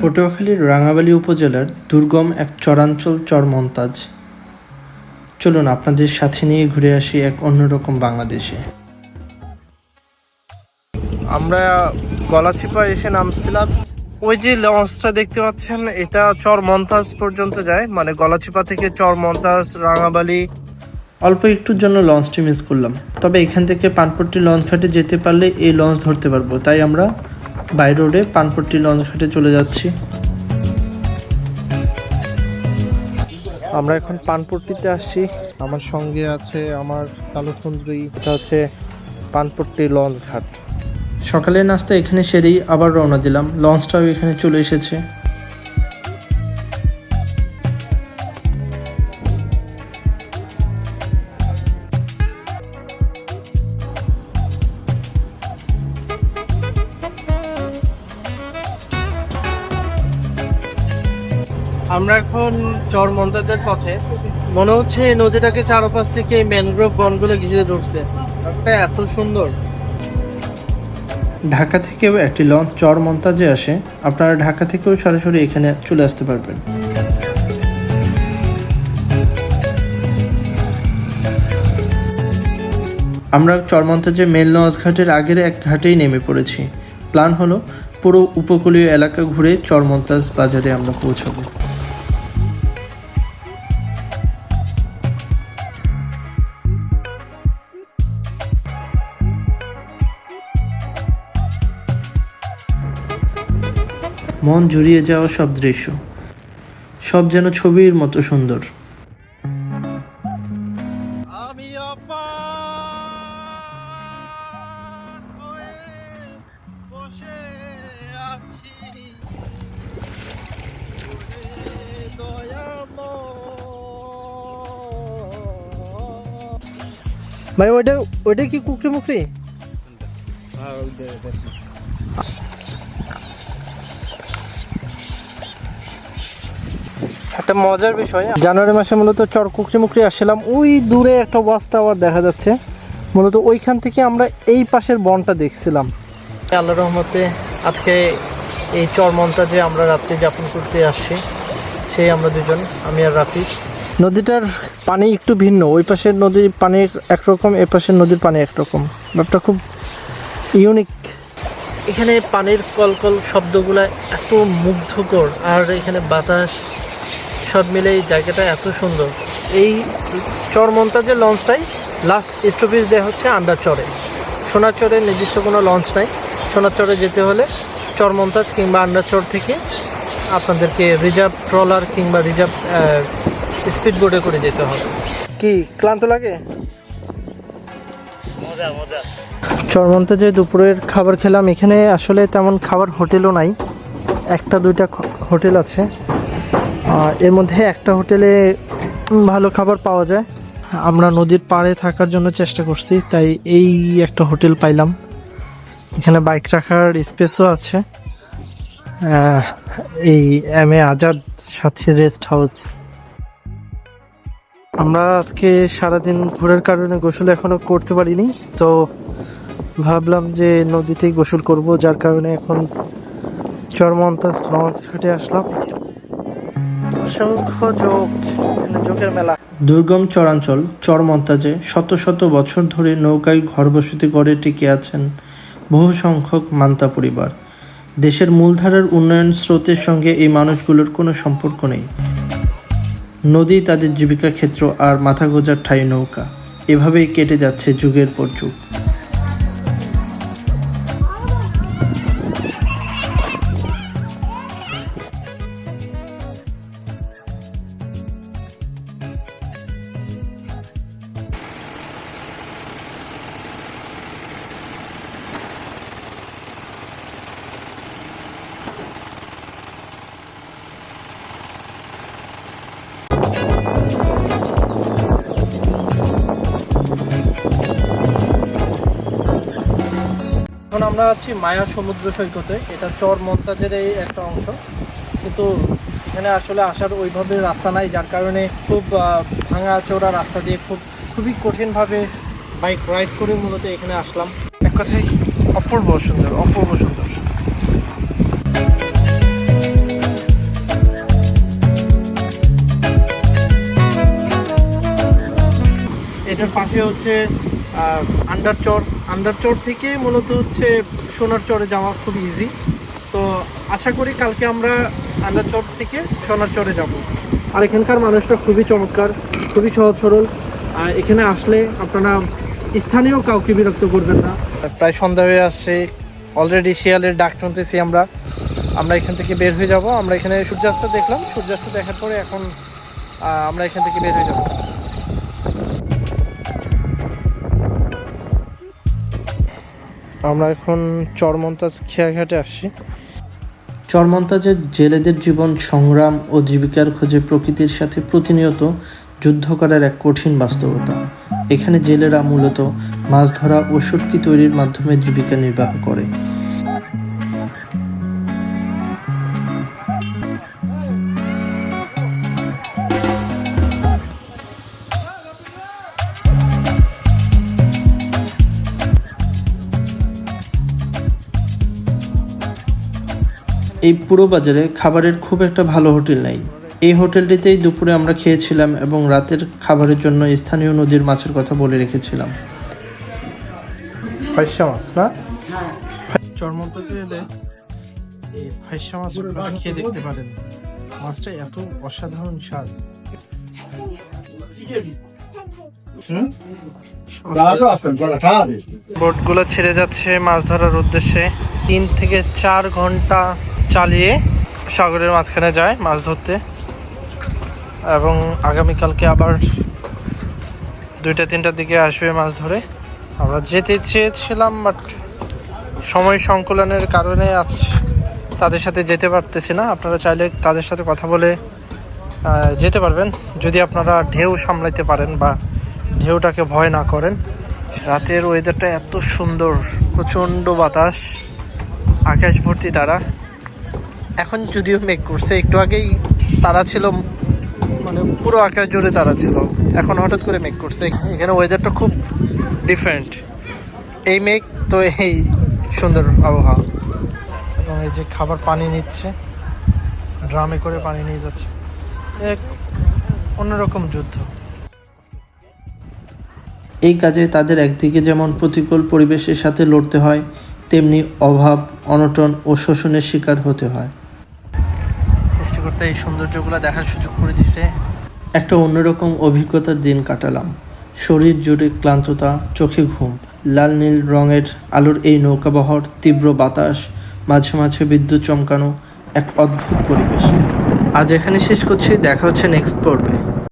পটুয়াখালীর রাঙাবালী উপজেলার দুর্গম এক চরাঞ্চল চরমন্তাজ। চলুন আপনাদের সাথে নিয়ে ঘুরে আসি এক অন্যরকম বাংলাদেশে। আমরা গলাচিপা এসে নামছিলাম। ওই যে লঞ্চটা দেখতে পাচ্ছেন এটা চর মন্তাজ পর্যন্ত যায়। মানে গলাচিপা থেকে চর মন্তাজ রাঙাবালি। অল্প একটুর জন্য লঞ্চটি মিস করলাম। তবে এখান থেকে পানপট্টি লঞ্চ ঘাটে যেতে পারলে এই লঞ্চ ধরতে পারব। তাই আমরা বাই রোডে পানপট্টি লঞ্চ ঘাটে চলে যাচ্ছি। আমরা এখন পানপট্টিতে আসছি। আমার সঙ্গে আছে আমার কালো সুন্দরী এটা হচ্ছে পানপট্টি লঞ্চ ঘাট। সকালের নাস্তা এখানে সেরেই আবার রওনা দিলাম। লঞ্চটাও এখানে চলে এসেছে। আমরা এখন চর মন্তাজের পথে। মনে হচ্ছে নদীটাকে চারপাশ থেকে ম্যানগ্রোভ বনগুলো ঘিরে ধরছে। এত সুন্দর। ঢাকা থেকেও একটি লঞ্চ চর মন্তাজে আসে। আপনারা ঢাকা থেকেও সরাসরি এখানে চলে আসতে পারবেন। আমরা চরমন্তাজে মেল লঞ্চ ঘাটের আগের এক ঘাটেই নেমে পড়েছি। প্ল্যান হলো পুরো উপকূলীয় এলাকা ঘুরে চরমন্তাজ বাজারে আমরা পৌঁছাবো। মন জুড়িয়ে যাওয়া সব দৃশ্য। সব যেন ছবির মতো সুন্দর। আমি অপার বসে আছি। ভাই ওইটা ওইটা কি কুকরি মুকরি একটা মজার বিষয় জানুয়ারি মাসে মূলত চর কুকরি মুকরি আসছিলাম। ওই দূরে একটা ওয়াচ টাওয়ার দেখা যাচ্ছে। মূলত ওইখান থেকে আমরা এই পাশের বনটা দেখছিলাম। আল্লাহ রহমতে আজকে এই চর যে আমরা রাত্রে যাপন করতে আসছি সেই আমরা দুজন আমি আর রাফিস। নদীটার পানি একটু ভিন্ন ওই পাশের নদীর পানি একরকম এ পাশের নদীর পানি একরকম। ব্যাপারটা খুব ইউনিক এখানে পানির কলকল শব্দগুলো এত মুগ্ধকর আর এখানে বাতাস সব মিলে এই জায়গাটা এত সুন্দর। এই চরমন্তাজের লঞ্চটাই লাস্ট স্টপেজ দেওয়া হচ্ছে আন্ডারচরে সোনারচরে নির্দিষ্ট কোনো লঞ্চ নাই। সোনারচরে যেতে হলে চরমন্তাজ কিংবা আন্ডারচর থেকে আপনাদেরকে রিজার্ভ ট্রলার কিংবা রিজার্ভ স্পিড বোটে করে যেতে হবে। কি ক্লান্ত লাগে? চরমন্তে যে দুপুরের খাবার খেলাম এখানে আসলে তেমন খাবার হোটেলও নাই। একটা দুইটা হোটেল আছে। এর মধ্যে একটা হোটেলে ভালো খাবার পাওয়া যায়। আমরা নদীর পাড়ে থাকার জন্য চেষ্টা করছি, তাই এই একটা হোটেল পাইলাম। এখানে বাইক রাখার স্পেসও আছে। এই এম এ আজাদ সাথে রেস্ট হাউস আমরা আজকে সারাদিন ঘোরার কারণে গোসল এখনও করতে পারিনি, তো ভাবলাম যে নদীতেই গোসল করব, যার কারণে এখন চরমন্তাজ লঞ্চ ঘাটে আসলাম। অসংখ্য যোগ যোগের মেলা। দুর্গম চরাঞ্চল চরমন্তাজে শত শত বছর ধরে নৌকায় ঘরবসতি করে টিকে আছেন বহু সংখ্যক মান্তা পরিবার। দেশের মূলধারার উন্নয়ন স্রোতের সঙ্গে এই মানুষগুলোর কোনো সম্পর্ক নেই। নদী, তাদের জীবিকা ক্ষেত্র আর মাথা গোজার ঠাই নৌকা। এভাবেই কেটে যাচ্ছে যুগের পর যুগ। আমরা আছি মায়া সমুদ্র সৈকতে। এটা চর মন্তাজের এই একটা অংশ। কিন্তু এখানে আসলে আসার ওইভাবে রাস্তা নাই যার কারণে খুব ভাঙা চোরা রাস্তা দিয়ে খুব খুবই কঠিনভাবে বাইক রাইড করে মূলত এখানে আসলাম। এক কথাই অপূর্ব সুন্দর অপূর্ব সুন্দর। এটার পাশে হচ্ছে আন্ডারচর আন্ডারচর থেকে মূলত হচ্ছে সোনার চরে যাওয়া খুব ইজি তো আশা করি কালকে আমরা আন্ডারচর থেকে সোনার চরে যাব। আর এখানকার মানুষটা খুবই চমৎকার, খুবই সহজ সরল। আর এখানে আসলে আপনারা স্থানীয় কাউকে বিরক্ত করবেন না। প্রায় সন্ধ্যা হয়ে আসছে অলরেডি শিয়ালের ডাক শুনতেছি আমরা। আমরা এখান থেকে বের হয়ে যাব, আমরা এখানে সূর্যাস্ত দেখলাম, সূর্যাস্ত দেখার পরে এখন আমরা এখান থেকে বের হয়ে যাব। আমরা এখন চরমন্তাজ খেয়াঘাটে আসি চরমন্তাজের জেলেদের জীবন, সংগ্রাম ও জীবিকার খোঁজে প্রকৃতির সাথে প্রতিনিয়ত যুদ্ধ করার এক কঠিন বাস্তবতা। এখানে জেলেরা মূলত মাছ ধরা ও শুটকি তৈরির মাধ্যমে জীবিকা নির্বাহ করে। এই পুরো বাজারে খাবারের খুব একটা ভালো হোটেল নেই। এই হোটেলটিতেই দুপুরে আমরা খেয়েছিলাম এবং রাতের খাবারের জন্য স্থানীয় নদীর মাছের কথা বলে রেখেছিলাম। ফাইসা মাছ না? চরমন্তাজে এলে এই ফাইসা মাছ খেয়ে দেখতে পারেন। মাছটা এত অসাধারণ স্বাদ। বোটগুলো ছেড়ে যাচ্ছে মাছ ধরার উদ্দেশ্যে। তিন থেকে চার ঘণ্টা চালিয়ে সাগরের মাঝখানে যায় মাছ ধরতে। এবং আগামীকালকে আবার দুইটা, তিনটার দিকে আসবে মাছ ধরে। আমরা যেতে চেয়েছিলাম, বাট সময় সংকুলনের কারণে আজ তাদের সাথে যেতে পারতেছি না। আপনারা চাইলে তাদের সাথে কথা বলে যেতে পারবেন। যদি আপনারা ঢেউ সামলাইতে পারেন বা ঢেউটাকে ভয় না করেন। রাতের ওয়েদারটা এত সুন্দর, প্রচণ্ড বাতাস আকাশ ভর্তি তারা। এখন যদিও মেঘ করছে একটু আগেই তারা ছিল মানে পুরো আকাশ জুড়ে তারা ছিল। এখন হঠাৎ করে মেঘ করছে। এখানে ওয়েদারটা খুব ডিফারেন্ট এই মেঘ তো এই সুন্দর আবহাওয়া। এবং এই যে খাবার পানি নিচ্ছে ড্রামে করে পানি নিয়ে যাচ্ছে। এক অন্যরকম যুদ্ধ। এই কাজে তাদের একদিকে যেমন প্রতিকূল পরিবেশের সাথে লড়তে হয় তেমনি অভাব অনটন ও শোষণের শিকার হতে হয়। সৃষ্টিকর্তা এই সৌন্দর্যগুলো দেখার সুযোগ করে দিছে। একটা অন্যরকম অভিজ্ঞতার দিন কাটালাম। শরীর জুড়ে ক্লান্ততা চোখে ঘুম লাল নীল রঙের আলোর এই নৌকাবহর তীব্র বাতাস মাঝে মাঝে বিদ্যুৎ চমকানো এক অদ্ভুত পরিবেশ। আজ এখানে শেষ করছি দেখা হচ্ছে নেক্সট পর্বে।